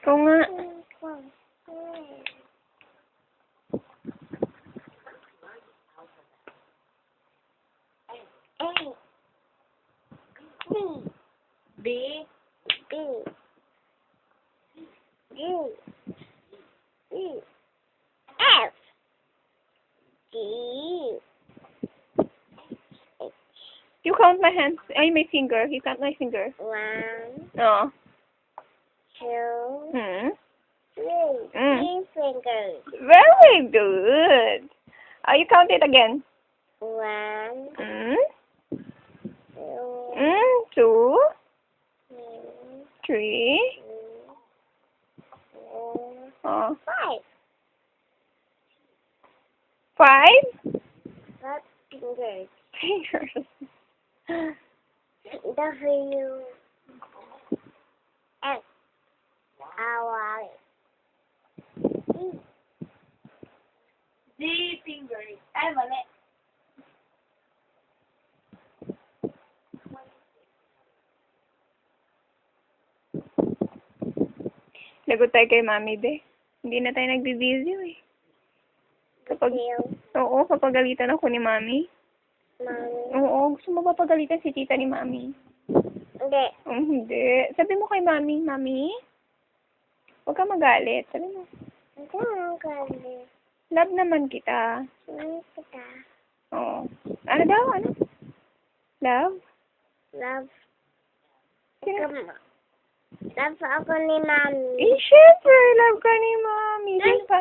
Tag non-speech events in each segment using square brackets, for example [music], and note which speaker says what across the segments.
Speaker 1: Ikaw nga.
Speaker 2: A. B.
Speaker 1: B.
Speaker 2: B. G. E. F. G. H.
Speaker 1: You count my hands. Ay, my finger. You count my finger.
Speaker 2: One,
Speaker 1: Oh.
Speaker 2: Two,
Speaker 1: Hmm.
Speaker 2: three.
Speaker 1: Mm.
Speaker 2: Three fingers.
Speaker 1: Very good. Oh, you count it again.
Speaker 2: One,
Speaker 1: Hmm.
Speaker 2: two,
Speaker 1: Hmm. Two.
Speaker 2: three,
Speaker 1: Three.
Speaker 2: four,
Speaker 1: Oh.
Speaker 2: five.
Speaker 1: Five.
Speaker 2: Five fingers. [laughs]
Speaker 1: Fingers. [laughs]
Speaker 2: W. X. E.
Speaker 1: D fingers. Ay, mali. Lagot tayo kay Mami, be. Hindi na tayo nagbibideo eh. Kapag, oo, papagalitan ako ni Mami.
Speaker 2: Mommy.
Speaker 1: Oo, gusto mo ba pagalitan si tita ni Mami?
Speaker 2: Hindi.
Speaker 1: Oh, hindi. Sabi mo kay Mami, Mami, huwag ka magalit. Sabi mo,
Speaker 2: Hindi mo gali.
Speaker 1: love naman kita.
Speaker 2: Love kita.
Speaker 1: Oo. Ano daw, ano? Love?
Speaker 2: Love.
Speaker 1: Sino?
Speaker 2: Love ako ni Mami.
Speaker 1: Eh, syempre, love ka ni Mami. Sino pa?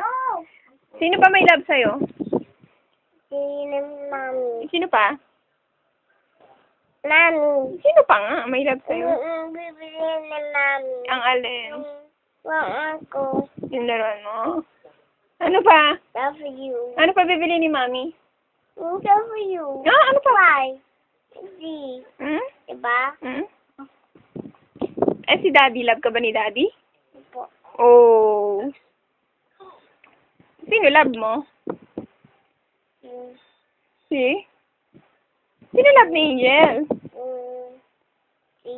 Speaker 1: Sino pa may love sa'yo?
Speaker 2: Si Mami.
Speaker 1: Sino pa?
Speaker 2: Mami.
Speaker 1: Sino pa nga may love sa'yo?
Speaker 2: Mm, bibili ni Mami.
Speaker 1: Ang alin?
Speaker 2: Wang ako.
Speaker 1: Yung laruan mo? Ano pa?
Speaker 2: Love you.
Speaker 1: Ano pa bibili ni Mami?
Speaker 2: Love you.
Speaker 1: Ah, ano pa?
Speaker 2: Why? Z.
Speaker 1: Hmm?
Speaker 2: Diba?
Speaker 1: Hmm? Eh, si Daddy, love ka ba ni Daddy?
Speaker 2: Po.
Speaker 1: Oh. Sino love mo?
Speaker 2: Mm,
Speaker 1: Si? Sino love ni Angel?
Speaker 2: mm, Si.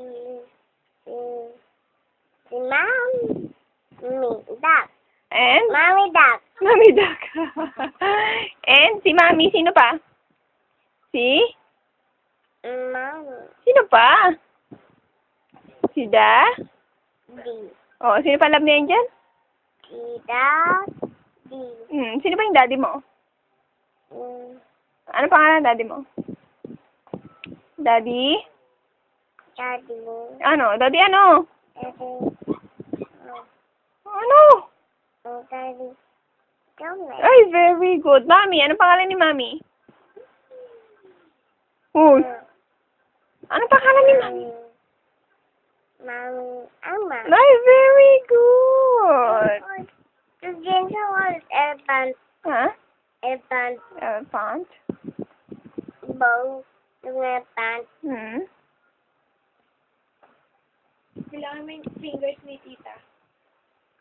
Speaker 2: Si. Si Mami. Me. Duck.
Speaker 1: And?
Speaker 2: Mami duck.
Speaker 1: Mami Duck. [laughs] And si Mami, sino pa? Si?
Speaker 2: Mami.
Speaker 1: Sino pa? Si Da?
Speaker 2: D.
Speaker 1: Oh, sino pa love ni Angel?
Speaker 2: Si duck. D.
Speaker 1: Hmm, sino pa yung daddy mo?
Speaker 2: Mm,
Speaker 1: Ano pangalan ng daddy mo? Daddy?
Speaker 2: Daddy.
Speaker 1: Ano? Daddy ano?
Speaker 2: Daddy.
Speaker 1: Ano?
Speaker 2: Oh, Daddy. Come
Speaker 1: Ay, very good. Mami, ano pangalan ni Mami? Uy, ano pangalan ni Mami?
Speaker 2: Mami. Ama.
Speaker 1: Ay, very good.
Speaker 2: Again, so what? Elephant.
Speaker 1: Ha?
Speaker 2: Elephant.
Speaker 1: Elephant?
Speaker 2: Bow. Elephant.
Speaker 1: Hmm?
Speaker 3: Kailangan mo yung fingers ni tita.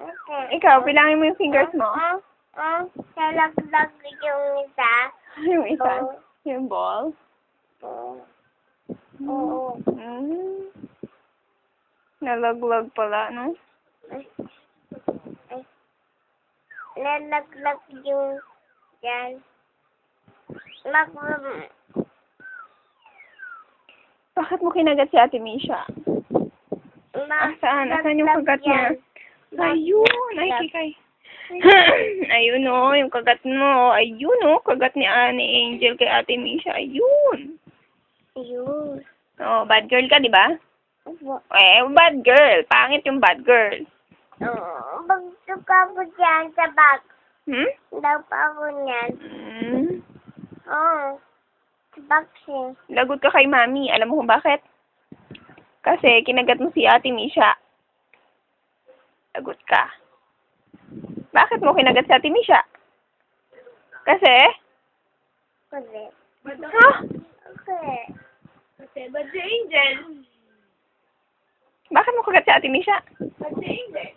Speaker 2: Okay.
Speaker 1: Ikaw, bilangin mo yung fingers mo.
Speaker 2: Ah, ah, salaglag yung isa. [laughs]
Speaker 1: Yung isa.
Speaker 2: Ball.
Speaker 1: Yung ball.
Speaker 2: Oo. Oo.
Speaker 1: Hmm. Nalaglag pala, no?
Speaker 2: Ay. Ay. Lalaglag yung yan. Mag...
Speaker 1: Bakit mo kinagat si Ate Misha? Ah, saan? Saan yung kagat niya? [laughs] Ayun, ay, kikay. Ayun, oh, yung kagat mo. Ayun, oh, kagat ni Ane Angel kay Ate Misha. Ayun.
Speaker 2: Ayun.
Speaker 1: Oh, bad girl ka, di ba?
Speaker 2: Opo.
Speaker 1: Eh, bad girl. Pangit yung bad girl.
Speaker 2: Oo. Bagtok ako dyan sa bag.
Speaker 1: Hmm?
Speaker 2: Daw pa ako niyan.
Speaker 1: Hmm.
Speaker 2: Oo. Sa boxing.
Speaker 1: Lagot ka kay Mami. Alam mo kung bakit? Kasi kinagat mo si Ate Misha. Lagot ka. Bakit mo kinagat si Ate Misha? Kasi?
Speaker 2: Kasi.
Speaker 1: Ha?
Speaker 2: Okay.
Speaker 3: Kasi, but si Angel.
Speaker 1: Bakit mo kagat si Ate Misha?
Speaker 3: But Angel.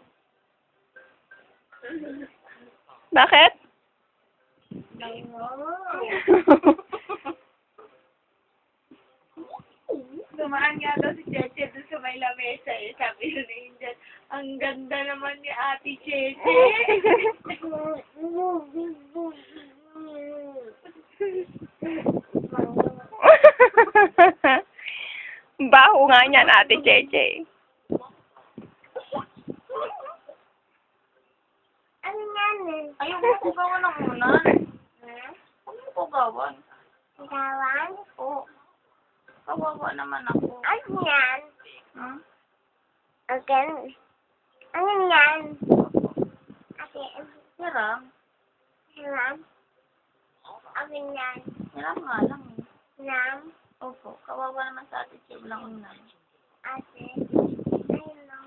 Speaker 1: Bakit?
Speaker 3: Tumaan nga daw si Cheche doon sa may lamesa eh. Sabi ni Angel, ang ganda naman ni Ate Cheche. [laughs]
Speaker 1: Baho nga niyan, Ate Cheche.
Speaker 2: Ano eh?
Speaker 3: Ayaw mo ko gawa ng unan. Ano mo ko gawan?
Speaker 2: Gawan?
Speaker 3: Oo. Kawawa naman ako.
Speaker 2: Ano yan?
Speaker 3: Hmm?
Speaker 2: Okay. Ano yan? Okay.
Speaker 3: Hiram.
Speaker 2: Hiram? Ano yan?
Speaker 3: Hiram nga lang eh.
Speaker 2: Hiram?
Speaker 3: Opo. Kawawa naman sa ate Chib lang unan.
Speaker 2: Ate? Ayun lang.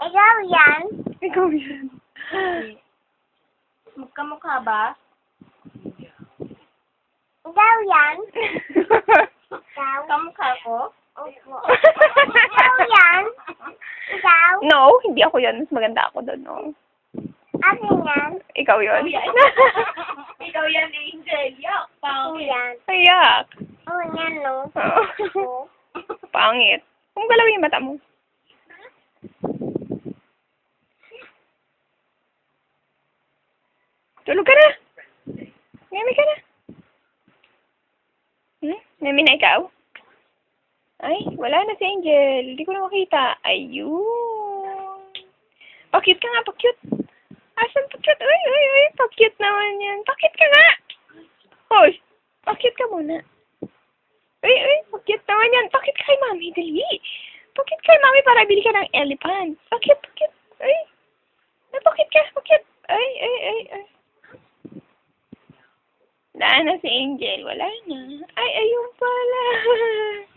Speaker 2: Ikaw yan?
Speaker 1: Ikaw yan.
Speaker 3: Magkamukha ba?
Speaker 2: Ikaw yan? [laughs] Ikaw?
Speaker 3: Kamukha ko?
Speaker 2: Opo. Ikaw yan? Ikaw?
Speaker 1: no, hindi ako yan. Mas maganda ako doon, no?
Speaker 2: Ano yan?
Speaker 1: Ikaw yun.
Speaker 3: Ikaw yan. [laughs] Ikaw yan, Angel. Yuck. Pangit.
Speaker 2: yan.
Speaker 1: Ayak.
Speaker 2: Oo yan, no?
Speaker 1: Oo. [laughs] Pangit. Kung galawin yung mata mo. Tulog ka na. Ngami ka na. Hmm? Ngami na ikaw? Ay, wala na si Angel. Hindi ko na makita. Ayun. Pakit ka nga, pakit. Asan pakit? Uy, uy, uy. Pakit naman yan. Pakit ka nga. Hoy, pakit ka muna. Uy, uy, pakit naman yan. Ka kay mami, dali. Pakit kay mami para bili ka ng elephant. Pakit, pakit. Ay. Ay, pakit ka, pakit. Ay, ay, ay, ay. Wala na si Angel. Wala na. Ay, ayun pala. [laughs]